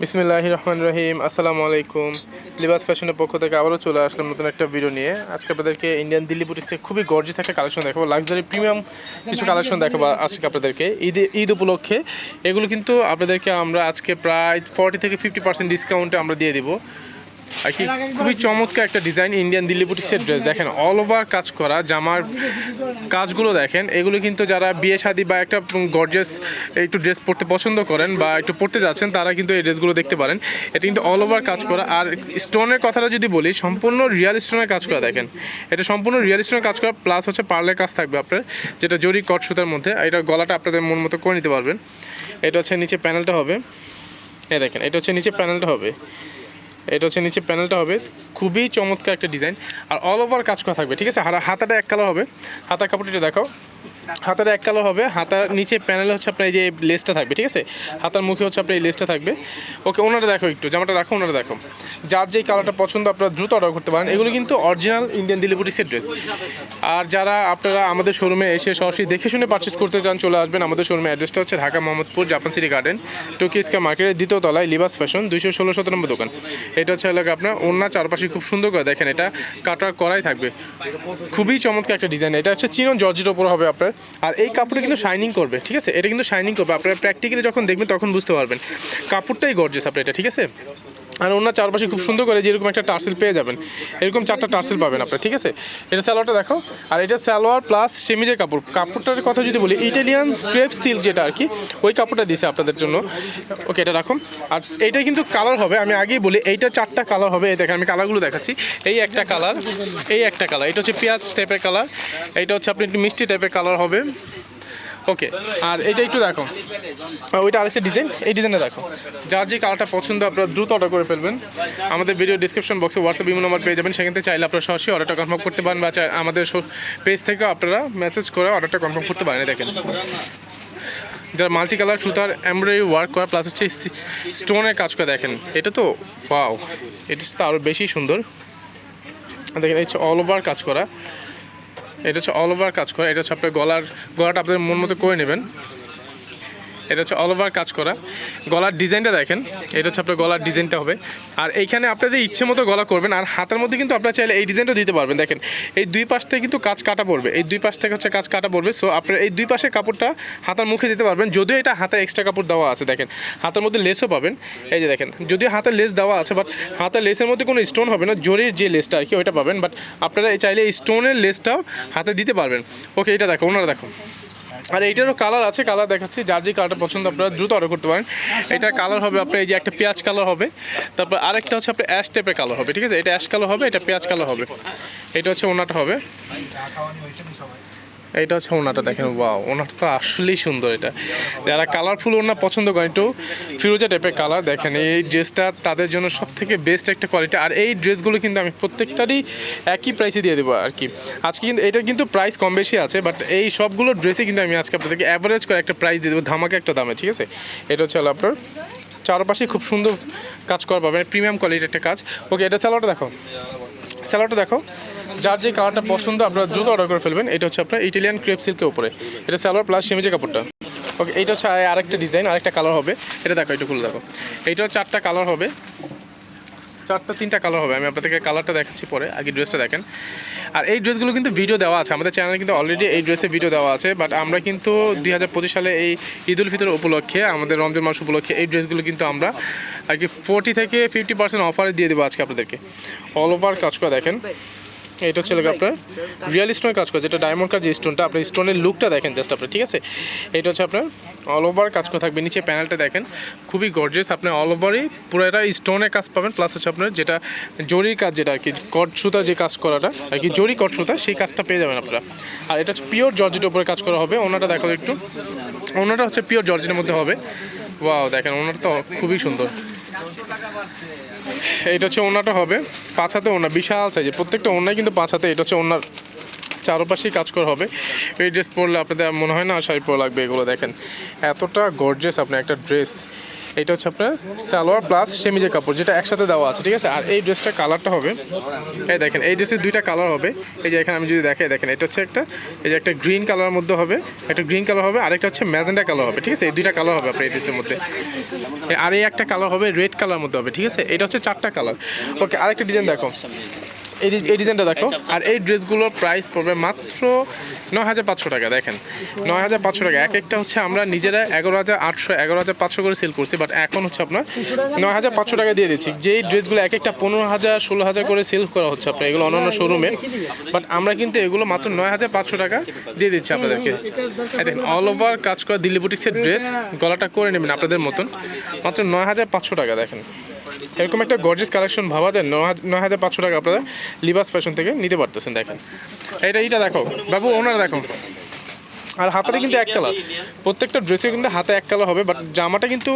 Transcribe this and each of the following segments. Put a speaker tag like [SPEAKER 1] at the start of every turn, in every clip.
[SPEAKER 1] বিসমিল্লাহ রহমান রহিম, আসসালামু আলাইকুম। লিবাস ফ্যাশনের পক্ষ থেকে আবারও চলে আসলাম নতুন একটা ভিডিও নিয়ে। আজকে আপনাদেরকে ইন্ডিয়ান দিল্লি বুটিক্সে খুবই গর্জিয়াস একটা কালেকশন দেখাবো লাক্সারি প্রিমিয়াম কিছু কালেকশন দেখাবো আজকে আপনাদেরকে। ঈদ ঈদ উপলক্ষে। এগুলো কিন্তু আপনাদেরকে আমরা আজকে প্রায় ফর্টি থেকে ফিফটি পার্সেন্ট ডিসকাউন্টে আমরা দিয়ে দিব। আর কি খুবই চমৎকার একটা ডিজাইন ইন্ডিয়ান দিল্লি বুটিক্সের ড্রেস দেখেন অল ওভার কাজ করা জামার কাজগুলো দেখেন। এগুলো কিন্তু যারা বিয়ে শাদী বা একটা গর্জিয়াস একটু ড্রেস পরতে পছন্দ করেন বা একটু পরতে যাচ্ছেন তারা কিন্তু এই ড্রেসগুলো দেখতে পারেন। এটা কিন্তু অল ওভার কাজ করা। আর স্টোনের কথাটা যদি বলি সম্পূর্ণ রিয়াল স্টোনের কাজ করা দেখেন। এটা সম্পূর্ণ রিয়াল স্টোনের কাজ করা প্লাস হচ্ছে পার্লের কাজ থাকবে আপনার যেটা জরি কট সুতার মধ্যে। আর এটা গলাটা আপনাদের মন মতো করে নিতে পারবেন। এটা হচ্ছে নিচে প্যানেলটা হবে। এই দেখেন এটা হচ্ছে নিচে প্যানেলটা হবে। এটা হচ্ছে নিচে প্যানেলটা হবে। খুবই চমৎকার একটা ডিজাইন আর অল ওভার কাজ করা থাকবে, ঠিক আছে? হাতাটা এক কালার হবে। হাতার কাপড়টা দেখাও। হাতার এক কালার হবে, হাতার নিচে প্যানেলে হচ্ছে আপনার এই যে লেসটা থাকবে, ঠিক আছে? হাতার মুখে হচ্ছে আপনার এই লেসটা থাকবে। ওকে ওনারা দেখো একটু, জামাটা রাখো, ওনারা দেখো। যার যেই কালারটা পছন্দ, আপনারা দ্রুত অর্ডার করতে পারেন। এগুলো কিন্তু অরিজিনাল ইন্ডিয়ান ডিলিভারিসের ড্রেস আর যারা আপনারা আমাদের শোরুমে এসে সরাসরি দেখে শুনে পারচেস করতে চান, চলে আসবেন। আমাদের শোরুমে অ্যাড্রেসটা হচ্ছে Dhaka Mohammadpur Japan city garden Tokyo square মার্কেটের দ্বিতীয় তলায় লিবাস ফ্যাশন দুইশো ষোলো সতেরো নম্বর দোকান। এটা হচ্ছে এলাকা আপনার ওনার চারপাশে খুব সুন্দর করে দেখেন, এটা কাটার করাই থাকবে। খুবই চমৎকার একটা ডিজাইন এটা হচ্ছে চিনন জর্জের ওপর হবে আপনার। আর এই কাপড়টা কিন্তু শাইনিং করবে, ঠিক আছে? এটা কিন্তু শাইনিং করবে। আপনারা প্র্যাকটিক্যালি যখন দেখবেন, তখন বুঝতে পারবেন। কাপড়টাই গর্জেস আপনার এটা, ঠিক আছে? আর ওনার চারপাশে খুব সুন্দর করে যেরকম একটা টার্সেল পেয়ে যাবেন, এরকম চারটা টার্সেল পাবেন আপনার ঠিক আছে? এটা সালোয়ারটা দেখো, আর এটা সালোয়ার প্লাস সেমিজের কাপড়। কাপড়টার কথা যদি বলি ইটালিয়ান ক্রেপ সিল্ক যেটা আর কি, ওই কাপড়টা দিয়েছে আপনাদের জন্য। ওকে এটা রাখুন। আর এইটা কিন্তু কালার হবে, আমি আগেই বলি, এইটা চারটা কালার হবে, এই দেখেন, আমি কালারগুলো দেখাচ্ছি। এই একটা কালার এই একটা কালার এটা হচ্ছে পেঁয়াজ টাইপের কালার এইটা হচ্ছে আপনি একটু মিষ্টি টাইপের কালার হবে। ওকে আর এটা একটু দেখো। ওইটা আরেকটা ডিজাইন এই ডিজাইনে দেখো। যার যে কালারটা পছন্দ, আপনারা দ্রুত অর্ডার করে ফেলবেন। আমাদের ভিডিও ডিসক্রিপশন বক্সে হোয়াটসঅ্যাপ ইমেল নাম্বার পেয়ে যাবেন। সেখান থেকে চাইলে আপনারা সরাসরি অর্ডারটা কনফার্ম করতে পারেন বা আমাদের পেজ থেকে আপনারা মেসেজ করে অর্ডারটা কনফার্ম করতে পারেন। দেখেন। যারা মাল্টি কালার সুতার এমব্রয়ডারি ওয়ার্ক করা প্লাস হচ্ছে স্টোনের কাজ করে দেখেন। এটা তো পাও এটা তো আরও বেশি সুন্দর। দেখেন, এই হচ্ছে অল ওভার কাজ করা। এটা হচ্ছে অল ওভার কাজ করে, এটা হচ্ছে আপনার গলার গলাটা আপনার মন মতো করে নেবেন। এটা হচ্ছে অল ওভার কাজ করা। গলার ডিজাইনটা দেখেন, এটা হচ্ছে আপনার গলার ডিজাইনটা হবে। আর এইখানে আপনাদের ইচ্ছে মতো গলা করবেন, আর হাতের মধ্যে কিন্তু আপনারা চাইলে এই ডিজাইনটা দিতে পারবেন। দেখেন, এই দুই পাশ থেকে কিন্তু কাজ কাটা পড়বে। এই দুই পাশ থেকে হচ্ছে কাজ কাটা পড়বে। সো আপনার এই দুই পাশের কাপড়টা হাতার মুখে দিতে পারবেন। যদিও এটা হাতে এক্সট্রা কাপড় দেওয়া আছে, দেখেন। হাতের মধ্যে লেসও পাবেন। এই যে দেখেন, যদিও হাতে লেস দেওয়া আছে বাট হাতের লেসের মধ্যে কোনো স্টোন হবে না। জোরের যে লেসটা আর কি, ওইটা পাবেন। বাট আপনারা চাইলে এই স্টোনের লেসটাও হাতে দিতে পারবেন। ওকে এটা দেখো, ওনারা দেখো। আর এইটারও কালার আছে কালার দেখাচ্ছি। যার যে কালারটা পছন্দ, আপনারা দ্রুত অর্ডার করতে পারেন। এটার কালার হবে আপনার এই যে একটা পেঁয়াজ কালার হবে। তারপর আরেকটা হচ্ছে আপনার অ্যাশ টাইপের কালার হবে, ঠিক আছে? এটা অ্যাশ কালার হবে, এটা পেঁয়াজ কালার হবে। এটা হচ্ছে ওনাটা হবে। এইটা হচ্ছে ওনাটা দেখেন ওয়াও ওনাটা তো আসলেই সুন্দর এটা। যারা কালারফুল ওনা পছন্দ করেন, একটু ফিরোজা টাইপের কালার দেখেন, এই ড্রেসটা তাদের জন্য সব থেকে বেস্ট একটা কোয়ালিটি আর এই ড্রেসগুলো কিন্তু আমি প্রত্যেকটারই একই প্রাইসে দিয়ে দেবো আর কি। আজকে কিন্তু, এটার কিন্তু প্রাইস কম বেশি আছে বাট এই সবগুলো ড্রেসই কিন্তু আমি আজকে আপনাদেরকে অ্যাভারেজ করে একটা প্রাইস দিয়ে দেবো, ধামাকা একটা দামে, ঠিক আছে? এটা হচ্ছে হলো আপনার চারপাশে খুব সুন্দর কাজ করা পাবেন প্রিমিয়াম কোয়ালিটির একটা কাজ। ওকে এটা স্যালোয়ারটা দেখো। স্যালোয়ারটা দেখো। যার যে কালারটা পছন্দ, আপনারা দ্রুত অর্ডার করে ফেলবেন। এটা হচ্ছে আপনার ইটালিয়ান ক্রেপ সিল্কের উপরে। এটা সালোয়ার প্লাস সেমিজের কাপড়টা। ওকে এইটা হচ্ছে আরেকটা ডিজাইন আরেকটা কালার হবে। এটা দেখো একটু খুলে দেখো। এইটাও চারটা কালার হবে। চারটা, তিনটা কালার হবে। আমি আপনাদেরকে কালারটা দেখাচ্ছি পরে, আগে ড্রেসটা দেখেন। আর এই ড্রেসগুলো কিন্তু ভিডিও দেওয়া আছে। আমাদের চ্যানেলে কিন্তু অলরেডি এই ড্রেসের ভিডিও দেওয়া আছে। বাট আমরা কিন্তু দুই হাজার পঁচিশ সালে এই ঈদ উল ফিতর উপলক্ষে, আমাদের রমজান মাস উপলক্ষে এই ড্রেসগুলো কিন্তু আমরা আর কি ফোর্টি থেকে ফিফটি পার্সেন্ট অফারে দিয়ে দেবো আজকে আপনাদেরকে। অল ওভার কাজ করে দেখেন। এটা হচ্ছে আপনার রিয়েল স্টোনের কাজ করে, যেটা ডায়মন্ড কার যে স্টোনটা আপনি স্টোনের লুকটা দেখেন জাস্ট আপনি, ঠিক আছে? এটা হচ্ছে আপনার অল ওভার কাজ করে থাকবে, নিচে প্যানেলটা দেখেন, খুবই গর্জিয়াস আপনি অল ওভারই পুরো এটা স্টোনের কাজ পাবেন প্লাস হচ্ছে আপনার যেটা জরির কাজ যেটা আর কি কট সুতা যে কাজ করাটা, আর কি জরি কট সুতা, সেই কাজটা পেয়ে যাবেন আপনারা। আর এটা হচ্ছে পিওর জর্জেটের উপরে কাজ করা হবে, ওনাটা দেখো একটু। ওনাটা হচ্ছে পিওর জর্জেটের মধ্যে হবে। ওয়াও দেখেন, ওনাটা তো খুবই সুন্দর। এটা হচ্ছে ওনাটা হবে, পাঁচ হাতে ওনা বিশাল সাইজে প্রত্যেকটা ওনাই কিন্তু পাঁচ হাতে, এটা হচ্ছে ওনার চারপাশেই কাজ করা হবে। এই ড্রেস পরলে আপনাদের মনে হয় না শাড়ি পরা লাগবে এগুলো, দেখেন। এতটা গর্জেস আপনি একটা ড্রেস এটা হচ্ছে আপনার সালোয়ার প্লাস সেমিজের কাপড়, যেটা একসাথে দেওয়া আছে, ঠিক আছে? আর এই ড্রেসটা কালারটা হবে। এই দেখেন, এই ড্রেসের দুইটা কালার হবে। এই যে এখানে আমি যদি দেখাই, দেখেন, এটা হচ্ছে একটা, এই যে একটা গ্রিন কালারের মধ্যে হবে, একটা গ্রিন কালার হবে আরেকটা হচ্ছে ম্যাজেন্ডা কালার হবে, ঠিক আছে? এই দুইটা কালার হবে আপনার এই ড্রেসের মধ্যে। আর এই একটা কালার হবে রেড কালার মধ্যে হবে, ঠিক আছে? এটা হচ্ছে চারটা কালার ওকে আরেকটা ডিজাইন দেখো। এই ডিজাইনটা দেখো। আর এই ড্রেসগুলোর প্রাইস পড়বে মাত্র নয় হাজার পাঁচশো টাকা দেখেন। নয় হাজার পাঁচশো টাকা। এক একটা হচ্ছে আমরা নিজেরা এগারো হাজার আটশো এগারো হাজার পাঁচশো করে সেল করছি বাট এখন হচ্ছে আপনার নয় হাজার পাঁচশো টাকা দিয়ে দিচ্ছি। যেই ড্রেসগুলো এক একটা পনেরো হাজার ষোলো হাজার করে সেল করা হচ্ছে আপনার এগুলো অন্যান্য শোরুমে বাট আমরা কিন্তু এগুলো মাত্র নয় হাজার পাঁচশো টাকা দিয়ে দিচ্ছি আপনাদেরকে। দেখেন অল ওভার কাজ করা দিল্লি বুটিক্সের ড্রেস গলাটা করে নেবেন আপনাদের মতন। মাত্র নয় হাজার পাঁচশো টাকা দেখেন। এরকম একটা গর্জিয়াস কালেকশন ভাবা যায় নয় হাজার পাঁচশো টাকা আপনারা লিবাস ফ্যাশন থেকে নিতে পারতেছেন, দেখেন। এটা এইটা দেখো। বাবু, ওনারা দেখো। আর হাতাটা কিন্তু এক কালার প্রত্যেকটা ড্রেসে কিন্তু হাতে এক কালার হবে বাট জামাটা কিন্তু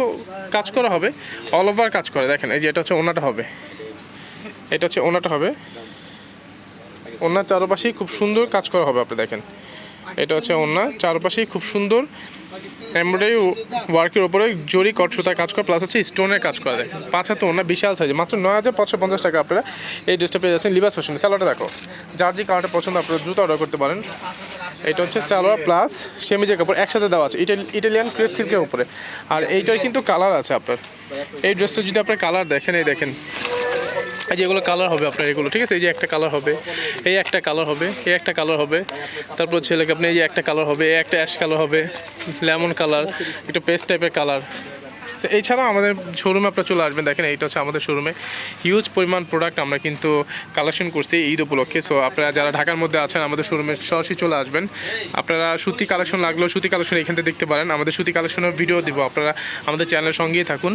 [SPEAKER 1] কাজ করা হবে অল ওভার কাজ করে। দেখেন, এই যে এটা হচ্ছে ওনাটা হবে। এটা হচ্ছে ওনাটা হবে। ওনার চারপাশেই খুব সুন্দর কাজ করা হবে, আপনি দেখেন। এটা হচ্ছে ওনার চারপাশেই খুব সুন্দর। এমব্রয়ডারি ওয়ার্কের ওপরে জরি কট কাজ করা প্লাস হচ্ছে স্টোনের কাজ করা। দেখেন, পাঁচ হাতে ওনার বিশাল সাইজ মাত্র নয় হাজার পাঁচশো পঞ্চাশ টাকা আপনারা এই ড্রেসটা পেয়ে যাচ্ছেন লিবাস ফ্যাশন স্যালোয়ারটা দেখো, যার যে কালারটা পছন্দ আপনারা দ্রুত অর্ডার করতে পারেন। এটা হচ্ছে সালোয়ার প্লাস সেমিজের কাপড় একসাথে দেওয়া আছে। ইটালি- ইটালিয়ান ক্রেপ সিল্কের উপরে। আর এইটার কিন্তু কালার আছে আপনার। এই ড্রেসটা যদি আপনার কালার দেখেন, এই দেখেন এই যে এগুলো কালার হবে আপনার এগুলো, ঠিক আছে? এই যে একটা কালার হবে, এই একটা কালার হবে, এই একটা কালার হবে। তারপর ছেলেকে আপনি এই যে একটা কালার হবে, এই একটা অ্যাশ কালার হবে লেমন কালার একটু পেস্ট টাইপের কালার এছাড়াও আমাদের শোরুমে আপনারা চলে আসবেন। দেখেন, এইটা হচ্ছে আমাদের শোরুমে হিউজ পরিমাণ প্রোডাক্ট আমরা কিন্তু কালেকশন করছি ঈদ উপলক্ষে। সো আপনারা যারা ঢাকার মধ্যে আছেন, আমাদের শোরুমে সরাসরি চলে আসবেন। আপনারা সুতি কালেকশন লাগলেও সুতি কালেকশন এখান থেকে দেখতে পারেন। আমাদের সুতি কালেকশনের ভিডিও দিব। আপনারা আমাদের চ্যানেলের সঙ্গেই থাকুন।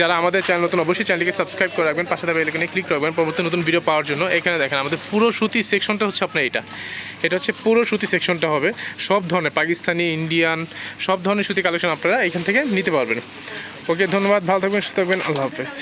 [SPEAKER 1] যারা আমাদের চ্যানেল নতুন, অবশ্যই চ্যানেলকে সাবস্ক্রাইব করে রাখবেন। পাশে এখানে ক্লিক রাখবেন। পরবর্তী নতুন ভিডিও পাওয়ার জন্য। এখানে দেখেন, আমাদের পুরো সুতি সেকশনটা হচ্ছে আপনার এটা এটা হচ্ছে পুরো সুতি সেকশনটা হবে। সব ধরনের, পাকিস্তানি ইন্ডিয়ান সব ধরনের সুতি কালেকশন আপনারা এখান থেকে নিতে পারবেন। ওকে, ধন্যবাদ, ভালো থাকবেন, সুস্থ থাকবেন, আল্লাহ হাফেজ।